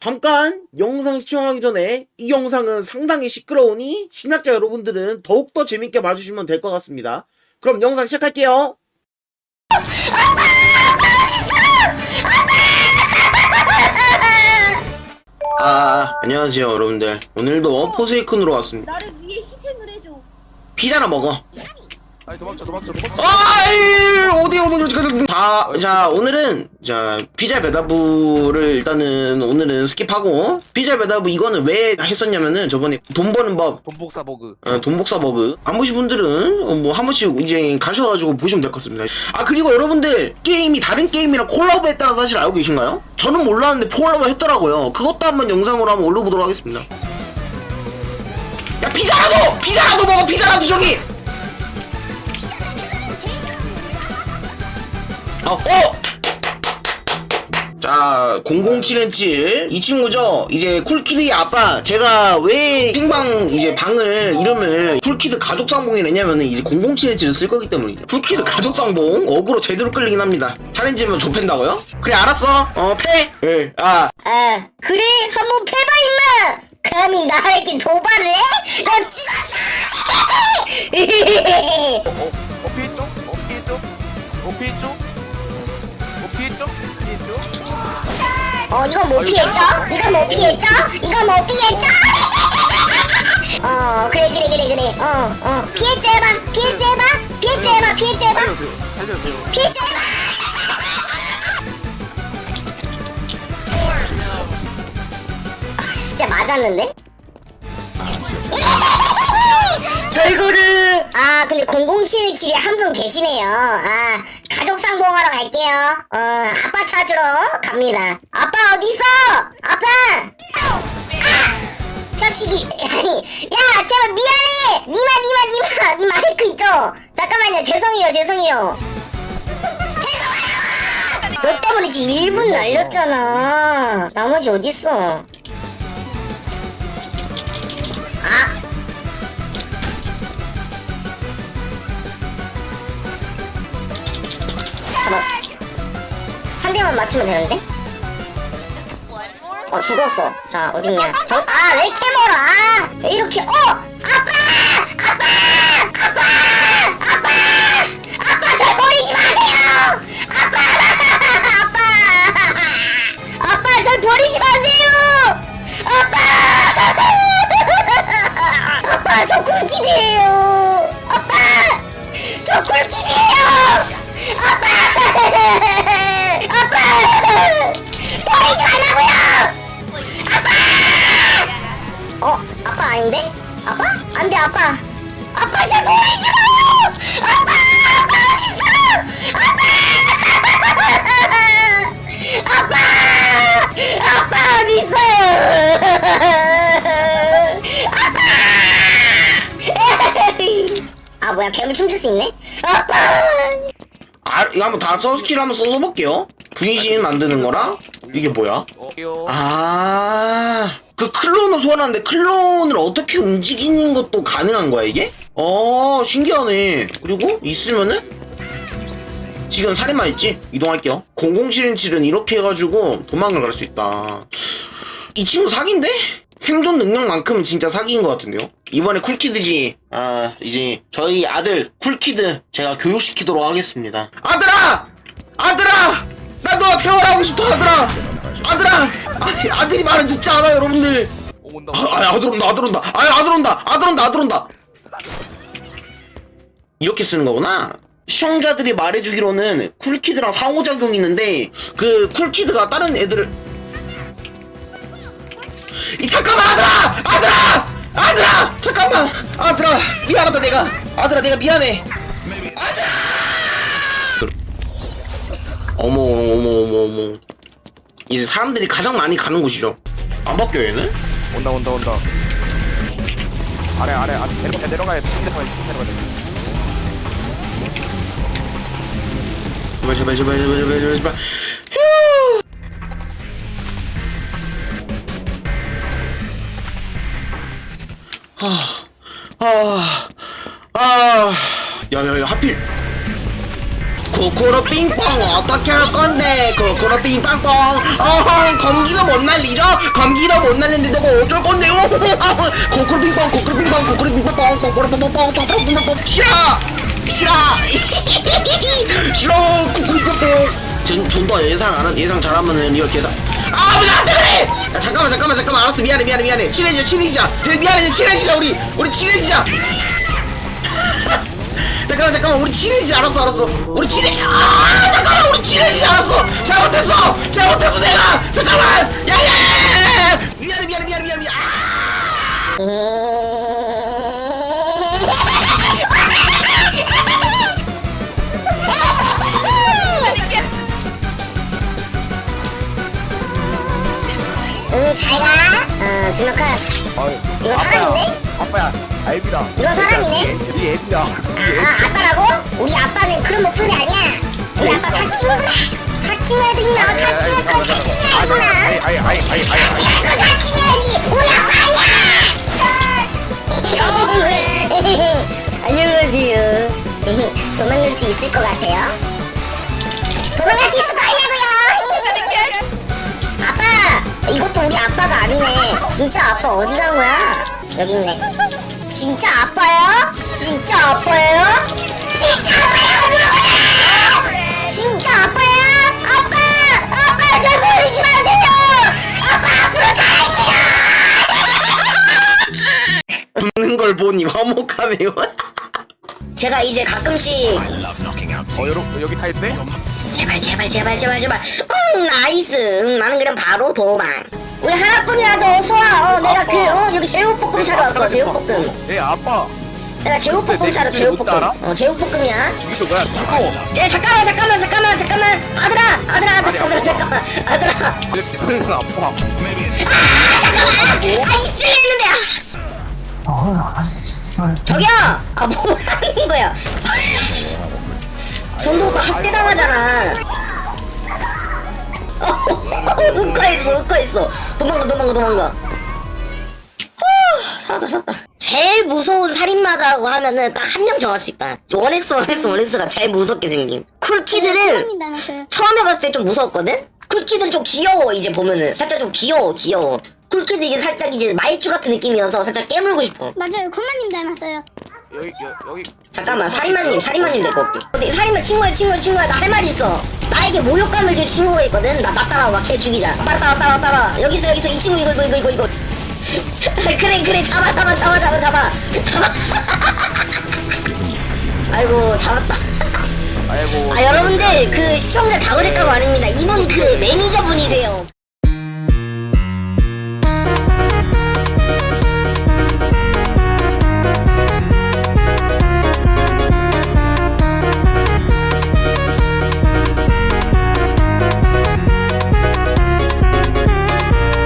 잠깐 영상 시청하기 전에 이 영상은 상당히 시끄러우니 심리학자 여러분들은 더욱더 재밌게 봐주시면 될 것 같습니다. 그럼 영상 시작할게요. 아, 안녕하세요 여러분들. 오늘도 포세이큰으로 왔습니다. 나를 위해 희생을 해줘. 피자나 먹어. 아니 도망쳐 도망쳐 도망쳐. 아이 어디 어디 자, 자 오늘은 자 피자 배달부를 일단은 오늘은 스킵하고 피자 배달부 이거는 왜 했었냐면은 저번에 돈 버는 법. 돈복사 버그. 어, 돈복사 버그. 안 보신 분들은 어, 뭐한 번씩 이제 가셔가지고 보시면 될 것 같습니다. 아 그리고 여러분들 게임이 다른 게임이랑 콜라보 했다는 사실 알고 계신가요? 저는 몰랐는데 콜라보 했더라고요. 그것도 한번 영상으로 한번 올려보도록 하겠습니다. 야 피자라도! 피자라도 먹어 피자라도 저기! 어, 어! 자, 007렌치. 이 친구죠? 이제 쿨키드의 아빠. 제가 왜 핑방 이제 방을, 이름을 쿨키드 가족 상봉이 냈냐면은 이제 007렌치를 쓸 거기 때문이죠. 쿨키드 가족 상봉. 어그로 제대로 끌리긴 합니다. 챌린지면 좁힌다고요? 그래, 알았어. 어, 패! 예, 아. 아, 그래? 한번 패봐, 임마! 감히 나에게 도발을 해? 난 죽었어! 어? 어 피했죠? 어 피했죠? 어 피했 죠? 어 피했죠? 피했죠? 어, 이건 못 피했죠? 이건 못 피했죠? 이건 못 피했죠? 어, 그래, 그래, 그래, 그래. 어, 어. 피했죠, 해봐. 피했죠, 해봐. 피했죠, 해봐. 피했죠, 해봐. 살려주세요 살려주세요 피했죠, 해봐. 진짜 맞았는데? 절구를 아 근데 007집에 한 분 계시네요 아 가족 상봉하러 갈게요. 어 아빠 찾으러 갑니다. 아빠 어디있어? 아빠! 아! 자식이 아니 야 제발 미안해! 니마 니마 니마 니 마이크 있죠? 잠깐만요. 죄송해요 죄송해요. 죄송해요! 너 때문에 지금 1분 날렸잖아. 나머지 어딨어? 아 잡았어. 한 대만 맞추면 되는데? 어, 죽었어. 자, 어딨냐. 저, 아, 왜 이렇게 멀어? 아, 왜 이렇게, 어! 아빠! 아빠! 아빠! 아빠! 아빠, 절 버리지 마세요! 아빠! 아빠! 아빠, 절 버리지 마세요! 아빠! 아빠, 저 굴기대요! 아빠! 저 굴기대요! 아빠! 아빠! 버리지 말라고요! 아빠! 어? 아빠 아닌데? 아빠? 안 돼, 아빠! 아빠, 저 버리지 마요! 아빠! 아빠 어딨어! 아빠! 아빠! 아빠 어딨어요! 아빠! 아, 뭐야, 괴물 춤출 수 있네? 아빠! 아, 이거 한번 다 서스킬 한번 써서 볼게요. 분신 만드는 거랑, 이게 뭐야? 아, 그 클론을 소환하는데 클론을 어떻게 움직이는 것도 가능한 거야, 이게? 어, 신기하네. 그리고 있으면은 지금 살인마 있지? 이동할게요. 007은 이렇게 해가지고 도망을 갈 수 있다. 이 친구 사기인데? 생존 능력만큼은 진짜 사기인 것 같은데요? 이번에 쿨키드지. 아, 이제 저희 아들 쿨키드 제가 교육시키도록 하겠습니다. 아들아! 아들아! 나너 태어나고 싶어, 아들아! 아들아! 아, 아들이 말을 듣지 않아, 여러분들. 아, 아, 아들 온다, 아들 온다. 아, 아들 온다, 아들 온다, 아들 온다. 이렇게 쓰는 거구나. 시청자들이 말해주기로는 쿨키드랑 상호작용이 있는데 그 쿨키드가 다른 애들을 이 잠깐만 아들아! 아들아! 아들아! 잠깐만! 아들아 미안하다 내가. 아들아 내가 미안해. 아들아! 어머 어머 어머 어머 이제 사람들이 가장 많이 가는 곳이죠. 안 바뀌어 얘는? 온다 온다 온다. 아래 아래 아래 내려가 내려가야 돼. 내려가야 돼 내려가야 돼. 제발 제발 제발 제발 제발 제발 제발 아, 아, 아, 야, 야, 야, 하필. 코코로 빙뽕 어떻게 할 건데? 코코로 빙빵뽕 어허 검기도 못 날리죠? 검기도 못 날리는데 너가 어쩔 건데 요 코코로 빙뽕 코코로 빙뽕 코코로 빙뽕 코코로 빙뽕 뽕 뽕뽕 뽕뽕 싫어! 싫어! 싫어! 코코로 빙뽕 전더 예상 안 한- 예상 잘하면은 이거 계산 아 나한테 그래! 야, 잠깐만 잠깐만 잠깐만. 알았어 미안해 미안해 미안해. 친해지자 친해지자. 미안해 친해지자 우리. 우리 친해지자. 잠깐만 잠깐만. 우리 친해지자 알았어 알았어. 우리 친해 아 잠깐만. 우리 친해지자 알았어. 잘못했어. 잘못했어 내가. 잠깐만. 야 야 야 야 미안해 미안해 미안해 미안해 미안해. 아 어. 어이, 이거 아빠야. 사람인데? 아빠야 알비다 이건 사람이네? 이 애비다 아, 아빠라고? 우리 아빠는 그런 목소리 아니야. 우리 아빠 사칭이구나. 사칭해도 있나? 사칭할 거 사칭해야지, 마. 아이 아이 아이 아이 아이 사칭할 거 사칭해야지. 우리 아빠 아니야. 안녕하세요. 도망갈 수 있을 것 같아요. 도망갈 수 있을 거 아니냐고요. 아빠, 이것도 우리 아빠가 아니네. 진짜 아빠 어디 간 거야? 여기 있네. 진짜 아빠야? 진짜 아빠예요? 진짜 아빠야? 진짜 아빠야? 아빠! 아빠 절 버리지 마세요! 아빠 앞으로 잘할게요! 웃는 걸 보니 화목하네요 제가 이제 가끔씩 어 여러, 여기 다 있네? 제발 제발 제발 제발 제발 응 나이스 응 나는 그럼 바로 도망 우리 하나뿐이라도 어서 와 어 내가 그어 여기 제육볶음 차러 왔어 제육볶음. 예 아빠. 내가 제육볶음 차러 내? 제육볶음. 어 제육볶음이야. 죽이도 뭐야 죽고 제 잠깐만 잠깐만 잠깐만 잠깐만. 아들아 아들아 아들아 아들아 잠깐만. 아들아. 내 아빠. 아 잠깐만. 아 있을래 했는데 아. 저기요! 아 뭐라는 거야? 전도 오빠 학대당하잖아 웃고 있어 웃고 있어. 도망가 도망가 도망가. 후, 살았다 살았다. 제일 무서운 살인마다라고 하면은 딱 한 명 정할 수 있다. 원엑스 원엑스 원엑스가 제일 무섭게 생김. 쿨키들은 처음에 봤을 때 좀 무서웠거든? 쿨키들은 좀 귀여워 이제 보면은. 살짝 좀 귀여워 귀여워. 쿨키드 이게 살짝 이제 말주 같은 느낌이어서 살짝 깨물고 싶어. 맞아요, 콜라님 닮았어요. 여기 여, 여기 잠깐만 살인마님 데리고 올게 근데 살인마 친구야 친구야 친구야 나 할말 있어. 나에게 모욕감을 줄 친구가 있거든. 나, 나 따라와 걔 죽이자. 따라 따라 따라 따라. 여기 있어 여기 있어. 이 친구 이거 이거 이거 이거 그래 그래. 잡아 잡아 잡아 잡아 잡아. 잡아. 아이고 잡았다. 아이고 아 여러분들 그 시청자 다 그랬다고 아닙니다. 이분 그 매니저분이세요